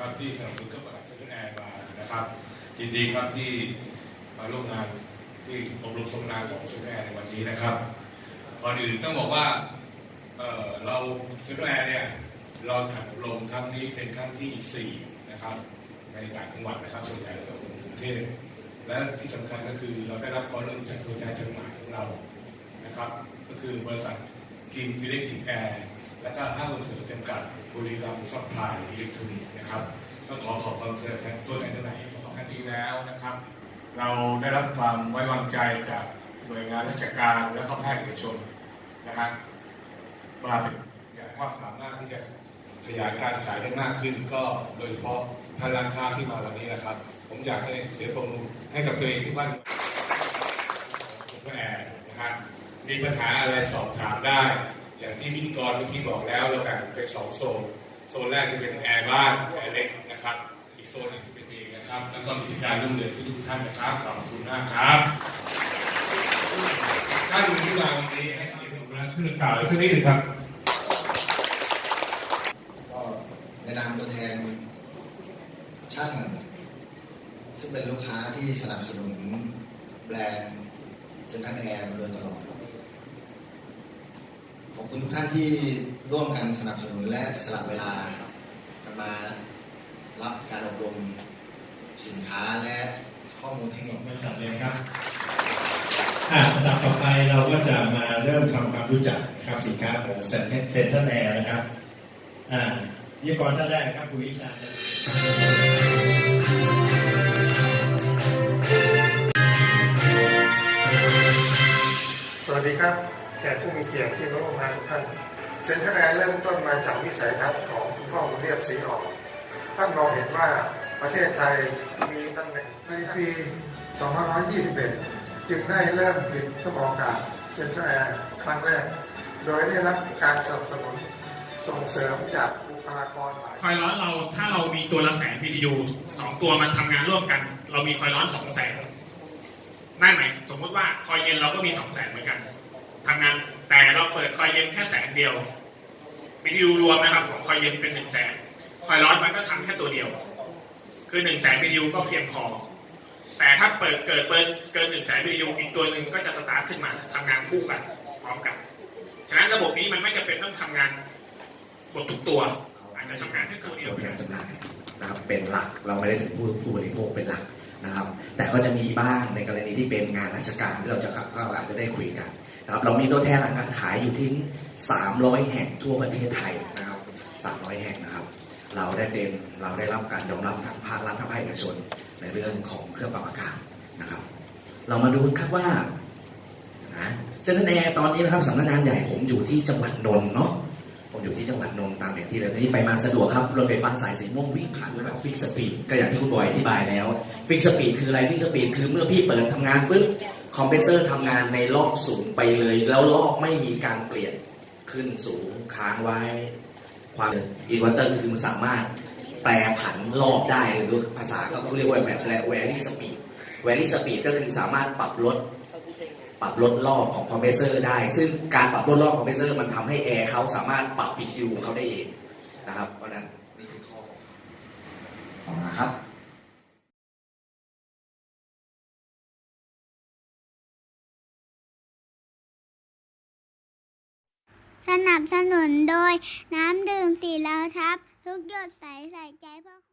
ครับที่สนับสนุนเครื่องประดับเซนต์แอร์มานะครับยินดีครับที่มาร่วมงานที่อบรมสัมมนาของเซนต์แอร์ในวันนี้นะครับก่อนอื่นต้องบอกว่าเเราเซนต์แอร์เนี่ยเราจัดอบรมครั้งนี้เป็นครั้งที่สี่นะครับในต่างจังหวัดนะครับส่วนใหญ่เราจะอบรมกรุงเทพและที่สำคัญก็คือเราได้รับความร่วมมือจากตัวแทนจำหน่ายของเรานะครับ ก็คือบริษัทกิมอิเล็กทริกแอร์ และก็ห้างหุ้นส่วนจำกัดบุรีรัมย์ซัพพลายอิเล็กทรอนิกส์นะครับต้องขอขอบคุณตัวแทนตัวแทนจำหน่ายสองท่านนี้แล้วนะครับ เราได้รับความไว้วางใจจากหน่วยงานราชการและก็ภาคเอกชนนะครับมาเป็นอย่างว่าสามารถที่จะขยายการขายได้มากขึ้น ก็โดยเฉพาะท่านร้านค้าที่มาวันนี้นะครับ ผมอยากให้เสียงปรบมือให้กับตัวเองที่บ้านแอร์นะครับมีปัญหาอะไรสอบถามได้ อย่างที่พิธีกรเมื่อกี้บอกแล้วเราแบ่งเป็นสองโซน โซนแรกจะเป็นแอร์บ้านแอร์เล็กนะครับ อีกโซนหนึงจะเป็นเองนะครับ แล้วก็กิจการรุ่งเรืองทุกๆท่านนะครับ ขอบคุณมากครับท่านที่มาวันนี้ให้เกียรติผมนะขึ้นกล่าวสักนิดหนึ่งครับก็ในนามตัวแทนช่างซึ่งเป็นลูกค้าที่สนับสนุนแบรนด์เซ็นทรัลแอร์มาโดยตลอด ขอบคุณทุกท่านที่ร่วมกันสนับสนุนและสละเวลากันมารับการอบรมสินค้าและข้อมูลเทคนิคบริษัทเลยครับอะลำดับต่อไปเราก็จะมาเริ่มทำความรู้จักนะครับสินค้าของเซ็นเซ็นทรัลแอร์นะครับอ่าวิทยากรท่านแรกครับคุณวิชาญสวัสดีครับ แขกผู้มีเกียรติที่ร่วมงานทุกท่าน เซ็นทรัลแอร์เริ่มต้นมาจากวิสัยทัศน์ของคุณพ่อคุณเรียบศรีออก ท่านมองเห็นว่าประเทศไทยมีตำแหน่งในปี 2521 จึงได้เริ่มผลิตเครื่องกาศเซ็นทรัลแอร์ครั้งแรก โดยได้รับการสนับสนุนส่งเสริมจากบุคลากรหลายคอยร้อนเราถ้าเรามีตัวละแสน BTU สองตัวมันทำงานร่วมกัน เรามีคอยร้อนสองแสนนั่นหมายสมมติว่าคอยเย็นเราก็มีสองแสนเหมือนกัน ทำงานแต่เราเปิดคอยเย็นแค่แสนเดียว BTU รวมนะครับของคอยเย็นเป็นหนึ่งแสนคอยร้อนมันก็ทำแค่ตัวเดียว คือหนึ่งแสน BTU ก็เพียงพอแต่ถ้าเปิดเกิดเปิดเกินหนึ่งแสน BTU อีกตัวหนึ่งก็จะสตาร์ทขึ้นมาทำงานคู่กันพร้อมกันฉะนั้นระบบนี้มันไม่จำเป็นต้องทำงานหมดทุกตัวอาจจะทำงานแค่ตัวเดียวแทนจำหน่ายนะครับเป็นหลักเราไม่ได้ถึงผู้ผู้บริโภคเป็นหลัก นะครับ แต่ก็จะมีบ้างในกรณีที่เป็นงานราชการที่เราจะก็อาจจะได้คุยกันนะครับเรามีตัวแทนหลังการขายอยู่ที่ 300 แห่งทั่วประเทศไทยนะครับ 300 แห่งนะครับ เราได้เป็นเราได้รับการยอมรับทั้งภาครัฐทั้งภาคเอกชนในเรื่องของเครื่องปรับอากาศนะครับ เรามาดูครับว่านะเซ็นทรัลแอร์ตอนนี้นะครับสำนักงานใหญ่ผมอยู่ที่จังหวัดนนท์เนาะ ผมอยู่ที่จังหวัดนนท์ตามแผนที่แล้วตอนนี้ไปมาสะดวกครับรถไฟฟ้าสายสีม่วงวิ่งผ่านระดับบฟิกสปีดก็อย่างที่คุณบอยอธิบายแล้วฟิกสปีดคืออะไรฟิกสปีดคือเมื่อพี่เปิดทำงานปุ๊บคอมเพรสเซอร์ทำงานในรอบสูงไปเลย แล้วรอบไม่มีการเปลี่ยนขึ้นสูงค้างไว้ ความอินเวอร์เตอร์คือมันสามารถแปรผันรอบได้หรือภาษาเขาเรียกว่าแบบแวรี่สปีดแวรี่สปีดก็คือสามารถปรับลด ปรับลดรอบของคอมเพรสเซอร์ได้ ซึ่งการปรับลดรอบคอมเพรสเซอร์มันทำให้แอร์เขาสามารถปรับ PTU ของเขาได้เองนะครับ เพราะนั้นนี่คือข้อของนะครับสนับสนุนโดยน้ำดื่มสีเหลาทับ ทุกหยดใสใส่ใจเพื่อ